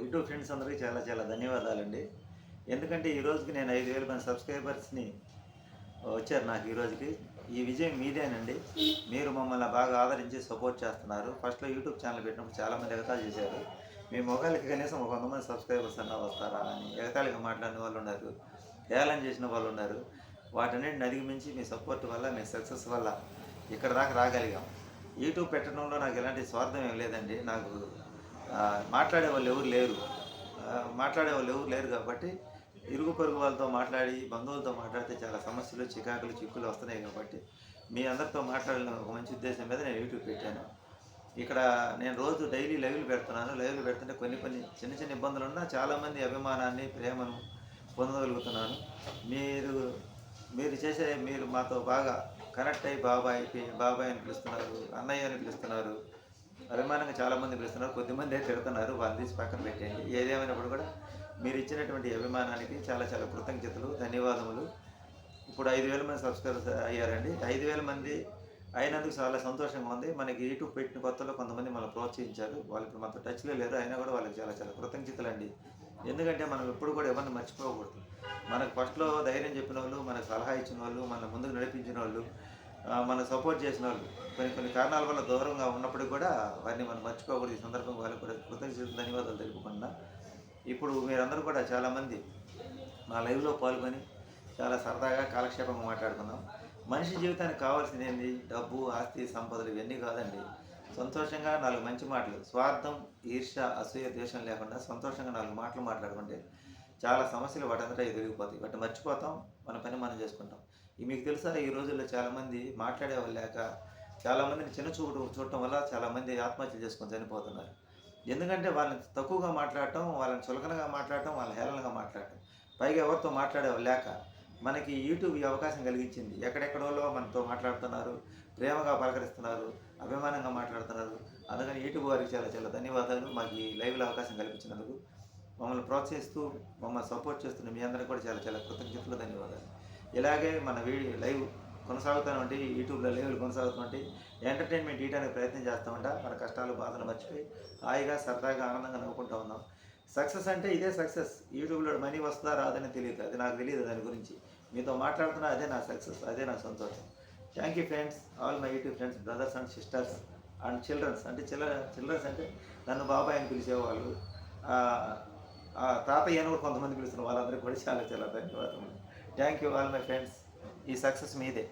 YouTube friends అందరికీ చాలా చాలా ధన్యవాదాలండి. ఎందుకంటే ఈ రోజుకి నేను ఐదు వేల మంది సబ్స్క్రైబర్స్ని వచ్చారు నాకు ఈ రోజుకి. ఈ విజయం మీదేనండి. మీరు మమ్మల్ని బాగా ఆదరించి సపోర్ట్ చేస్తున్నారు. ఫస్ట్లో యూట్యూబ్ ఛానల్ పెట్టినప్పుడు చాలామంది ఎగతాలు చేశారు. మీ మొబైల్కి కనీసం ఒక వంద మంది సబ్స్క్రైబర్స్ అన్నా వస్తారా అని ఎగతాళిగా మాట్లాడిన వాళ్ళు ఉన్నారు. ఏలం చేసిన వాళ్ళు ఉన్నారు. వాటన్నిటిని అధిగమించి మీ సపోర్ట్ వల్ల మీ సక్సెస్ వల్ల ఇక్కడ దాకా రాగలిగాం. యూట్యూబ్ పెట్టడంలో నాకు ఎలాంటి స్వార్థం ఏం లేదండి. నాకు మాట్లాడే వాళ్ళు ఎవరు లేరు. మాట్లాడే వాళ్ళు ఎవరు లేరు కాబట్టి ఇరుగు పొరుగు వాళ్ళతో మాట్లాడి బంధువులతో మాట్లాడితే చాలా సమస్యలు చికాకులు చిక్కులు వస్తున్నాయి కాబట్టి మీ అందరితో మాట్లాడిన ఒక మంచి ఉద్దేశం మీద నేను యూట్యూబ్ పెట్టాను. ఇక్కడ నేను రోజు డైలీ లైవ్లు పెడుతున్నాను. లైవ్లు పెడుతుంటే కొన్ని కొన్ని చిన్న చిన్న ఇబ్బందులు ఉన్నా చాలామంది అభిమానాన్ని ప్రేమను పొందగలుగుతున్నాను. మీరు మీరు చేసే మీరు మాతో బాగా కనెక్ట్ అయ్యి బాబాయ్ బాబాయ్ అని పిలుస్తున్నారు అన్నయ్య అని పిలుస్తున్నారు. అభిమానంగా చాలామంది పిలుస్తున్నారు. కొద్దిమంది అయితే తిడుతున్నారు. వాళ్ళు తీసి పక్కన పెట్టేయండి. ఏదేమైనప్పుడు కూడా మీరు ఇచ్చినటువంటి అభిమానానికి చాలా చాలా కృతజ్ఞతలు ధన్యవాదములు. ఇప్పుడు ఐదు వేల మంది సబ్స్క్రైబర్స్ అయ్యారండి. ఐదు వేల మంది అయినందుకు చాలా సంతోషంగా ఉంది. మనకి యూట్యూబ్ పెట్టిన కొత్తలో కొంతమంది మనం ప్రోత్సహించారు. వాళ్ళు ఇప్పుడు మనతో టచ్లో లేరు. అయినా కూడా వాళ్ళకి చాలా చాలా కృతజ్ఞతలు అండి ఎందుకంటే మనం ఎప్పుడు కూడా ఎవరిని మర్చిపోకూడదు. మనకు ఫస్ట్లో ధైర్యం చెప్పిన వాళ్ళు మనకు సలహా ఇచ్చిన వాళ్ళు మన ముందుకు నడిపించిన వాళ్ళు మన సపోర్ట్ చేసిన వాళ్ళు. కొన్ని కొన్ని కారణాల వల్ల దూరంగా ఉన్నప్పటికి కూడా వారిని మనం మర్చిపోకూడదు. ఈ సందర్భంగా వాళ్ళకి కూడా కృతజ్ఞతలు ధన్యవాదాలు తెలుపుకుండా ఇప్పుడు మీరందరూ కూడా చాలామంది మా లైవ్లో పాల్గొని చాలా సరదాగా కాలక్షేపంగా మాట్లాడుకుందాం. మనిషి జీవితానికి కావాల్సింది ఏంది? డబ్బు ఆస్తి సంపదలు ఇవన్నీ కాదండి. సంతోషంగా నాలుగు మంచి మాటలు. స్వార్థం ఈర్ష అసూయ ద్వేషం లేకుండా సంతోషంగా నాలుగు మాటలు మాట్లాడుకుంటే చాలా సమస్యలు వాటంతటా ఎదిగిపోతాయి వాటిని మర్చిపోతాం మన పని మనం చేసుకుంటాం. ఈ మీకు తెలుసా ఈ రోజుల్లో చాలామంది మాట్లాడే వాళ్ళు లేక చాలామందిని చిన్న చూడటం చూడటం వల్ల చాలామంది ఆత్మహత్యలు చేసుకొని చనిపోతున్నారు. ఎందుకంటే వాళ్ళని తక్కువగా మాట్లాడటం వాళ్ళని చులకనగా మాట్లాడటం వాళ్ళని హేళనగా మాట్లాడటం. పైగా ఎవరితో మాట్లాడే లేక మనకి యూట్యూబ్ ఈ అవకాశం కలిగించింది. ఎక్కడెక్కడోలో మనతో మాట్లాడుతున్నారు ప్రేమగా పలకరిస్తున్నారు అభిమానంగా మాట్లాడుతున్నారు. అందుకని యూట్యూబ్ వారికి చాలా చాలా ధన్యవాదాలు. మాకు ఈ లైవ్లో అవకాశం కల్పించినందుకు మమ్మల్ని ప్రోత్సహిస్తూ మమ్మల్ని సపోర్ట్ చేస్తున్న మీ అందరికీ కూడా చాలా చాలా కృతజ్ఞతలు ధన్యవాదాలు. ఇలాగే మన వీడియో లైవ్ కొనసాగుతామంటే యూట్యూబ్లో లైవ్లు కొనసాగుతుంటే ఎంటర్టైన్మెంట్ ఇవ్వడానికి ప్రయత్నం చేస్తామంట. ఉంటా మన కష్టాలు బాధలు మర్చిపోయి హాయిగా సరదాగా ఆనందంగా నవ్వుకుంటూ ఉన్నాం. సక్సెస్ అంటే ఇదే సక్సెస్ యూట్యూబ్లో మనీ వస్తుందా రాదని తెలియదు. అది నాకు తెలియదు దాని గురించి. మీతో మాట్లాడుతున్నా అదే నా సక్సెస్ అదే నా సంతోషం. Thank you friends all my YouTube friends brothers and sisters and childrens అంటే చిల్ల చిల్డ్రన్స్ అంటే నన్ను బాబాయ్ అని పిలిచేవాళ్ళు. ఆ తాతయ్య అని కూడా కొంతమంది పిలుస్తున్నారు. వాళ్ళందరికీ కూడా చాలా చాలా ధన్యవాదములు. Thank you all my friends ఈ సక్సెస్ మీదే.